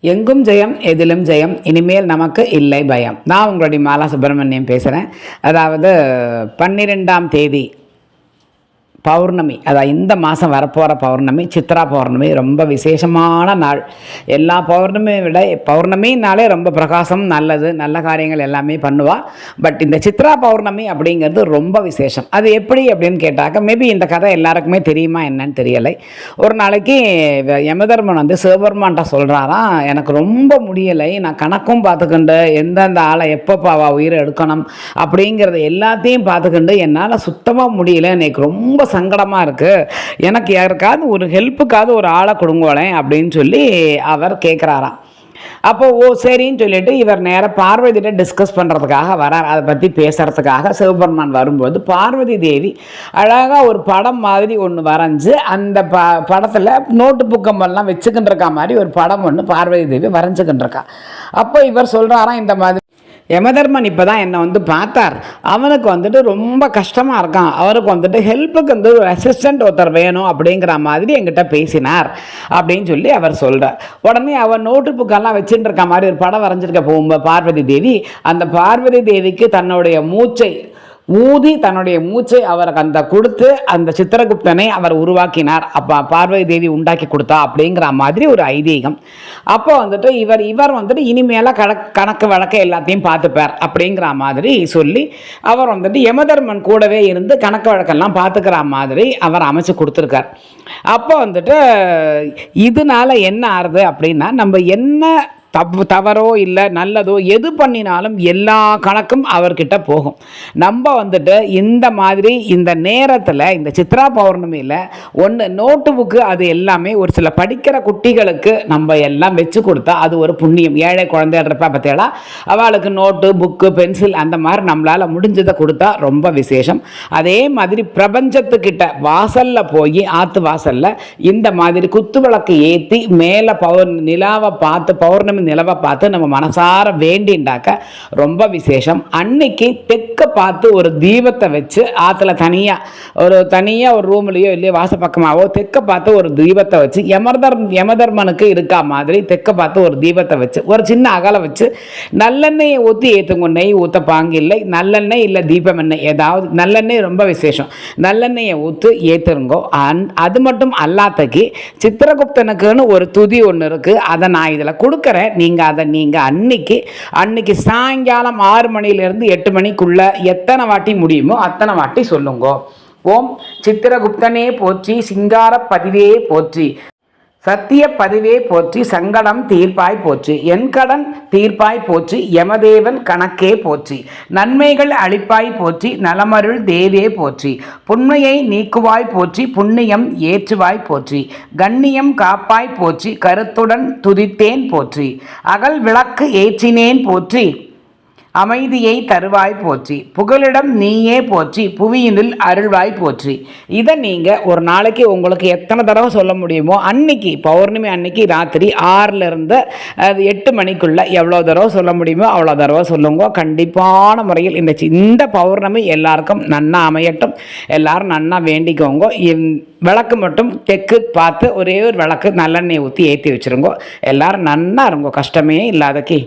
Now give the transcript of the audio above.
எங்கும் ஜெயம் எதிலும் ஜெயம் இனிமேல் நமக்கு இல்லை பயம். நான் உங்களுடைய மாலா சுப்பிரமணியம் பேசுகிறேன் அதாவது பன்னிரெண்டாம் தேதி பௌர்ணமி அதான் இந்த மாதம் வரப்போகிற பௌர்ணமி சித்ரா பௌர்ணமி ரொம்ப விசேஷமான நாள். எல்லா பௌர்ணமியை விட பௌர்ணமினாலே ரொம்ப பிரகாசம் நல்லது நல்ல காரியங்கள் எல்லாமே பண்ணுவாள் பட் இந்த சித்ரா பௌர்ணமி அப்படிங்கிறது ரொம்ப விசேஷம். அது எப்படி அப்படின்னு கேட்டாக்க மேபி இந்த கதை எல்லாருக்குமே தெரியுமா என்னன்னு தெரியலை. ஒரு நாளைக்கு யமதர்மன் வந்து சிவபெருமான்ட்ட சொல்கிறாராம் எனக்கு ரொம்ப முடியலை நான் கணக்கும் பார்த்துக்கிண்டு எந்தெந்த ஆளை எப்பப்போ உயிரை எடுக்கணும்? அப்படிங்கிறத எல்லாத்தையும் பார்த்துக்கிண்டு என்னால் சுத்தமாக முடியல எனக்கு ரொம்ப சங்கடமாக இருக்குது எனக்கு யாருக்காவது ஒரு ஹெல்ப்புக்காவது ஒரு ஆளை கொடுங்கோளேன் அப்படின்னு சொல்லி அவர் கேட்குறாராம் அப்போ ஓ சரின்னு சொல்லிட்டு இவர் நேராக பார்வதியிட்ட டிஸ்கஸ் பண்ணுறதுக்காக வரார். அதை பற்றி பேசுகிறதுக்காக சிவபெருமான் வரும்போது பார்வதி தேவி அழகாக ஒரு படம் மாதிரி ஒன்று வரைஞ்சி அந்த ப படத்தில் நோட்டு புக்கம்பெல்லாம் வச்சுக்கிட்டு இருக்கா மாதிரி ஒரு படம் ஒன்று பார்வதி தேவி வரைஞ்சிக்கிட்டு இருக்கா. அப்போ இவர் சொல்கிறாராம் இந்த மாதிரி யமதர்மன் இப்போ தான் என்னை வந்து பார்த்தார். அவனுக்கு வந்துட்டு ரொம்ப கஷ்டமாக இருக்கான். அவருக்கு வந்துட்டு ஹெல்ப்புக்கு வந்து ஒரு அசிஸ்டண்ட் ஒருத்தர் வேணும் அப்படிங்கிற மாதிரி என்கிட்ட பேசினார். அப்படின்னு சொல்லி அவர் சொல்கிறார் உடனே அவர் நோட்டு புக்கெல்லாம் வச்சுட்டு இருக்க மாதிரி ஒரு படம் வரைஞ்சிருக்க போகும்போது பார்வதி தேவி அந்த பார்வதி தேவிக்கு தன்னுடைய மூச்சை ஊதி தன்னுடைய மூச்சை அவருக்கு அந்த கொடுத்து அந்த சித்திரகுப்தனை அவர் உருவாக்கினார். அப்போ பார்வதி தேவி உண்டாக்கி கொடுத்தா அப்படிங்கிற மாதிரி ஒரு ஐதீகம். அப்போ வந்துட்டு இவர் இவர் வந்துட்டு இனிமேலாக கணக்கு கணக்கு வழக்கு எல்லாத்தையும் பார்த்துப்பார் அப்படிங்கிற மாதிரி சொல்லி அவர் வந்துட்டு யமதர்மன் கூடவே இருந்து கணக்கு வழக்கெல்லாம் பார்த்துக்கிற மாதிரி அவர் அமைச்சு கொடுத்துருக்கார். அப்போ வந்துட்டு இதனால என்ன ஆறுது அப்படின்னா நம்ம என்ன தப்பு தவறோ இல்லை நல்லதோ எது பண்ணினாலும் எல்லா கணக்கும் அவர்கிட்ட போகும். நம்ம வந்துட்டு இந்த மாதிரி இந்த நேரத்தில் இந்த சித்ரா பௌர்ணமியில் ஒன்று நோட்டு புக்கு அது எல்லாமே ஒரு சில படிக்கிற குட்டிகளுக்கு நம்ம எல்லாம் வச்சு கொடுத்தா அது ஒரு புண்ணியம். ஏழை குழந்தைன்றப்ப பார்த்தேடா அவளுக்கு நோட்டு புக்கு பென்சில் அந்த மாதிரி நம்மளால் முடிஞ்சதை கொடுத்தா ரொம்ப விசேஷம். அதே மாதிரி பிரபஞ்சத்துக்கிட்ட வாசலில் போய் ஆற்று வாசலில் இந்த மாதிரி குத்து விளக்கு ஏற்றி மேலே பௌர் நிலாவை பார்த்து பௌர்ணமி நிலவை பார்த்து நம்ம மனசார வேண்டிண்டாக்க ரொம்ப விசேஷம். அன்னைக்கு தெற்க பார்த்து ஒரு தீபத்தை வச்சு ஆற்றுல தனியாக ஒரு தனியாக ஒரு ரூம்லேயோ இல்லையோ வாசப்பக்கமாகவோ தெற்க பார்த்து ஒரு தீபத்தை வச்சு யமதர் யமதர்மனுக்கு இருக்கா மாதிரி தெற்க பார்த்து ஒரு தீபத்தை வச்சு ஒரு சின்ன அகலை வச்சு நல்லெண்ணெயை ஊற்றி ஏற்றுங்க நெய் ஊற்ற பாங்கில்லை நல்லெண்ணெய் இல்லை தீபம் எண்ணெய் ஏதாவது நல்லெண்ணெய் ரொம்ப விசேஷம். நல்லெண்ணெயை ஊற்று ஏற்றுருங்கோ அந் அது மட்டும் அல்லாத்தக்கு சித்திரகுப்தனுக்குன்னு ஒரு துதி ஒன்று இருக்குது அதை நான் இதில் கொடுக்குறேன். நீங்கள் அதை நீங்கள் அன்னைக்கு அன்னைக்கு சாயங்காலம் ஆறு மணிலேருந்து எட்டு மணிக்குள்ளே எத்தனை வாட்டி முடியுமோ அத்தனை வாட்டி சொல்லுங்கோ. ஓம் சித்திரகுப்தனே போற்றி சிங்கார பதிவே போற்றி. சத்திய பதிவே போற்றி சங்கடம் தீர்ப்பாய் போச்சு என் கடன் தீர்ப்பாய் போச்சு யமதேவன் கணக்கே போற்றி நன்மைகள் அளிப்பாய் போற்றி நலமருள் தேவே போற்றி புண்மையை நீக்குவாய் போற்றி புண்ணியம் ஏற்றுவாய் போற்றி கண்ணியம் காப்பாய் போற்றி கருத்துடன் துதித்தேன் போற்றி அகல் விளக்கு ஏற்றினேன் போற்றி. அமைதியை தருவாய் போற்றி. புகலிடம் நீயே போற்றி. புவியினில் அருள்வாய் போற்றி. இதை நீங்கள் ஒரு நாளைக்கு உங்களுக்கு எத்தனை தடவை சொல்ல முடியுமோ அன்னைக்கு பௌர்ணமி அன்னைக்கு ராத்திரி ஆறிலிருந்து அது எட்டு மணிக்குள்ளே எவ்வளோ தடவை சொல்ல முடியுமோ அவ்வளோ தடவை சொல்லுங்க. கண்டிப்பான முறையில் இந்த இந்த பௌர்ணமி எல்லாருக்கும் நன்னா அமையட்டும். எல்லாரும் நன்னா வேண்டிக்கோங்க. விளக்கு மட்டும் தெற்கு பார்த்து ஒரே ஒரு விளக்கு நல்லெண்ணெய் ஊற்றி ஏற்றி வச்சுருங்கோ. எல்லோரும் நன்னா இருங்கோ. கஷ்டமே இல்லாதக்கி.